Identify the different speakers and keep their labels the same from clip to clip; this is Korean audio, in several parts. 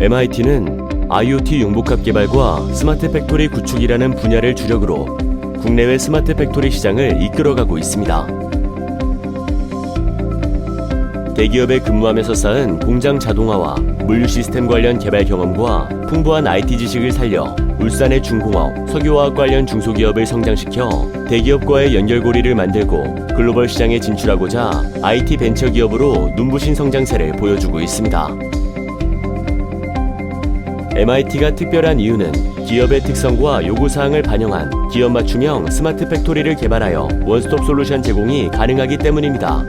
Speaker 1: MIT는 IoT 융복합 개발과 스마트 팩토리 구축이라는 분야를 주력으로 국내외 스마트 팩토리 시장을 이끌어가고 있습니다. 대기업에 근무하면서 쌓은 공장 자동화와 물류 시스템 관련 개발 경험과 풍부한 IT 지식을 살려 울산의 중공업, 석유화학 관련 중소기업을 성장시켜 대기업과의 연결고리를 만들고 글로벌 시장에 진출하고자 IT 벤처 기업으로 눈부신 성장세를 보여주고 있습니다. MIT가 특별한 이유는 기업의 특성과 요구사항을 반영한 기업 맞춤형 스마트 팩토리를 개발하여 원스톱 솔루션 제공이 가능하기 때문입니다.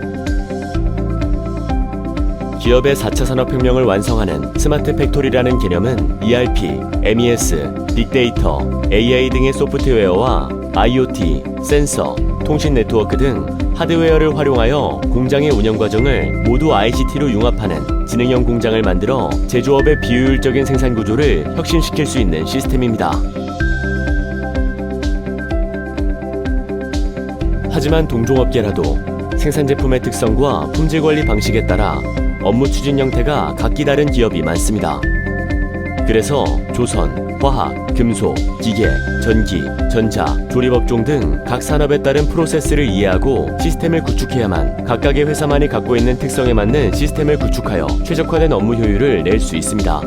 Speaker 1: 기업의 4차 산업혁명을 완성하는 스마트 팩토리라는 개념은 ERP, MES, 빅데이터, AI 등의 소프트웨어와 IoT, 센서, 통신 네트워크 등 하드웨어를 활용하여 공장의 운영 과정을 모두 ICT로 융합하는 지능형 공장을 만들어 제조업의 비효율적인 생산 구조를 혁신시킬 수 있는 시스템입니다. 하지만 동종업계라도 생산 제품의 특성과 품질 관리 방식에 따라 업무 추진 형태가 각기 다른 기업이 많습니다. 그래서 조선, 화학, 금속, 기계, 전기, 전자, 조립업종 등 각 산업에 따른 프로세스를 이해하고 시스템을 구축해야만 각각의 회사만이 갖고 있는 특성에 맞는 시스템을 구축하여 최적화된 업무 효율을 낼 수 있습니다.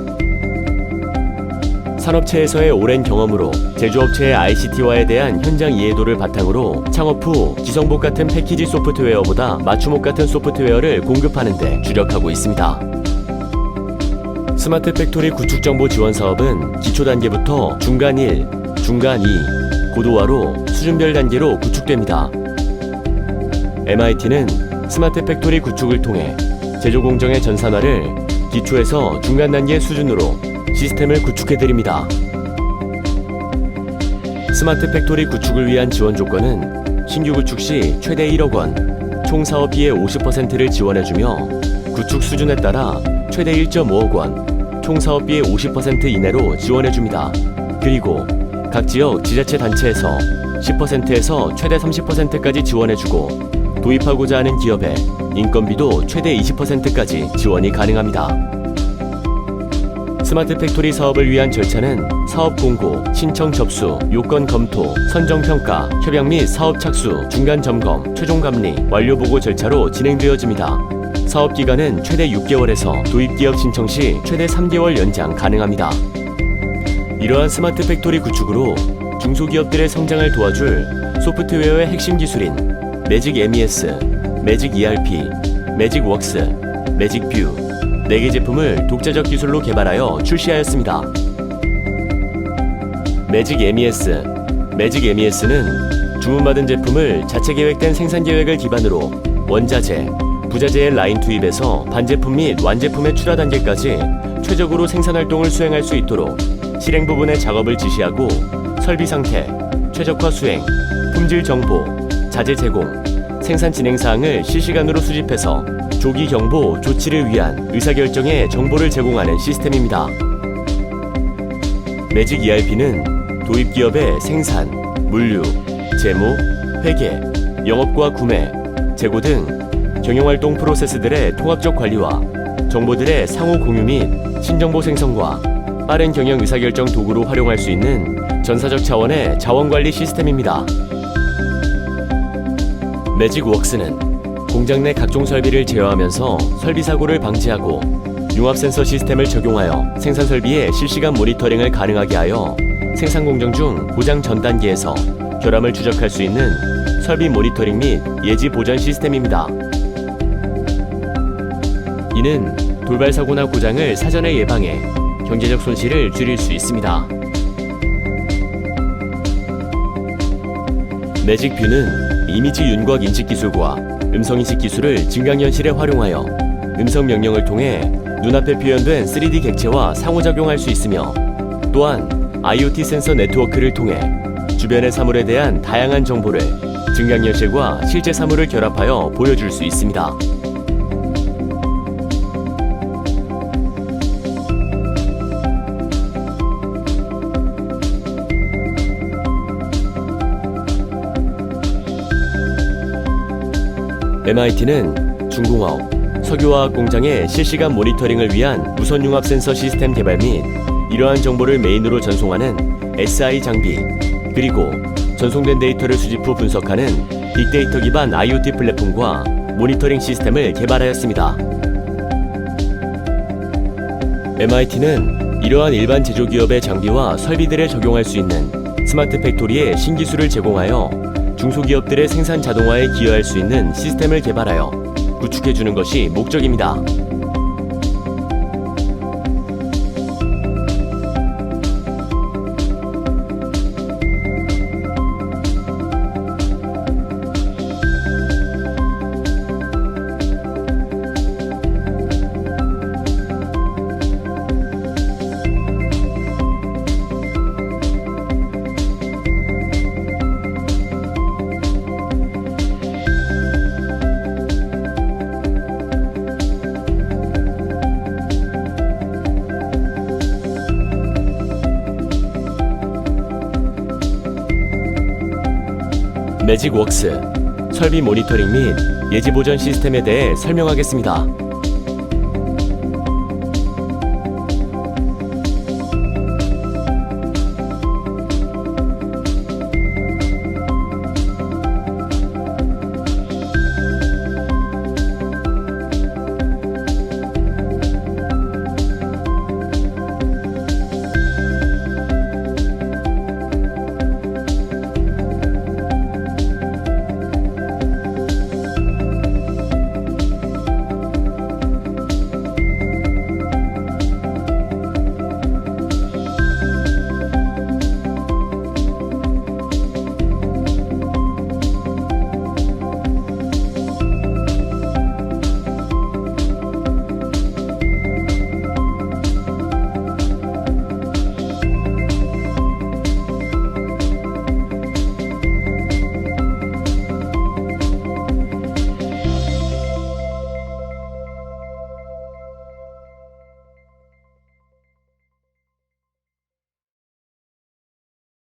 Speaker 1: 산업체에서의 오랜 경험으로 제조업체의 ICT화에 대한 현장 이해도를 바탕으로 창업 후 기성복 같은 패키지 소프트웨어보다 맞춤옷 같은 소프트웨어를 공급하는 데 주력하고 있습니다. 스마트 팩토리 구축 정보 지원 사업은 기초 단계부터 중간 1, 중간 2, 고도화로 수준별 단계로 구축됩니다. MIT는 스마트 팩토리 구축을 통해 제조 공정의 전산화를 기초에서 중간 단계 수준으로 시스템을 구축해 드립니다. 스마트 팩토리 구축을 위한 지원 조건은 신규 구축 시 최대 1억 원, 총 사업비의 50%를 지원해주며 구축 수준에 따라 최대 1.5억 원, 총 사업비의 50% 이내로 지원해줍니다. 그리고 각 지역 지자체 단체에서 10%에서 최대 30%까지 지원해주고 도입하고자 하는 기업에 인건비도 최대 20%까지 지원이 가능합니다. 스마트 팩토리 사업을 위한 절차는 사업 공고, 신청 접수, 요건 검토, 선정 평가, 협약 및 사업 착수, 중간 점검, 최종 감리, 완료 보고 절차로 진행되어집니다. 사업 기간은 최대 6개월에서 도입 기업 신청 시 최대 3개월 연장 가능합니다. 이러한 스마트 팩토리 구축으로 중소기업들의 성장을 도와줄 소프트웨어의 핵심 기술인 매직 MES, 매직 ERP, 매직 웍스, 매직 뷰 4개 제품을 독자적 기술로 개발하여 출시하였습니다. 매직 MES 매직 MES는 주문받은 제품을 자체 계획된 생산 계획을 기반으로 원자재, 부자재의 라인 투입에서 반제품 및 완제품의 출하 단계까지 최적으로 생산 활동을 수행할 수 있도록 실행 부분의 작업을 지시하고 설비 상태, 최적화 수행, 품질 정보, 자재 제공, 생산 진행 사항을 실시간으로 수집해서 조기 경보 조치를 위한 의사결정에 정보를 제공하는 시스템입니다. 매직 ERP는 도입 기업의 생산, 물류, 재무, 회계, 영업과 구매, 재고 등 경영활동 프로세스들의 통합적 관리와 정보들의 상호 공유 및 신정보 생성과 빠른 경영 의사결정 도구로 활용할 수 있는 전사적 차원의 자원관리 시스템입니다. 매직웍스는 공장 내 각종 설비를 제어하면서 설비 사고를 방지하고 융합 센서 시스템을 적용하여 생산 설비의 실시간 모니터링을 가능하게 하여 생산 공정 중 고장 전 단계에서 결함을 추적할 수 있는 설비 모니터링 및 예지 보전 시스템입니다. 이는 돌발 사고나 고장을 사전에 예방해 경제적 손실을 줄일 수 있습니다. 매직 뷰는 이미지 윤곽 인식 기술과 음성 인식 기술을 증강현실에 활용하여 음성 명령을 통해 눈앞에 표현된 3D 객체와 상호작용할 수 있으며 또한 IoT 센서 네트워크를 통해 주변의 사물에 대한 다양한 정보를 증강현실과 실제 사물을 결합하여 보여줄 수 있습니다. MIT는 중공업, 석유화학 공장의 실시간 모니터링을 위한 무선 융합 센서 시스템 개발 및 이러한 정보를 메인으로 전송하는 SI 장비, 그리고 전송된 데이터를 수집 후 분석하는 빅데이터 기반 IoT 플랫폼과 모니터링 시스템을 개발하였습니다. MIT는 이러한 일반 제조기업의 장비와 설비들에 적용할 수 있는 스마트 팩토리의 신기술을 제공하여 중소기업들의 생산 자동화에 기여할 수 있는 시스템을 개발하여 구축해주는 것이 목적입니다. 매직웍스 설비 모니터링 및 예지 보전 시스템에 대해 설명하겠습니다.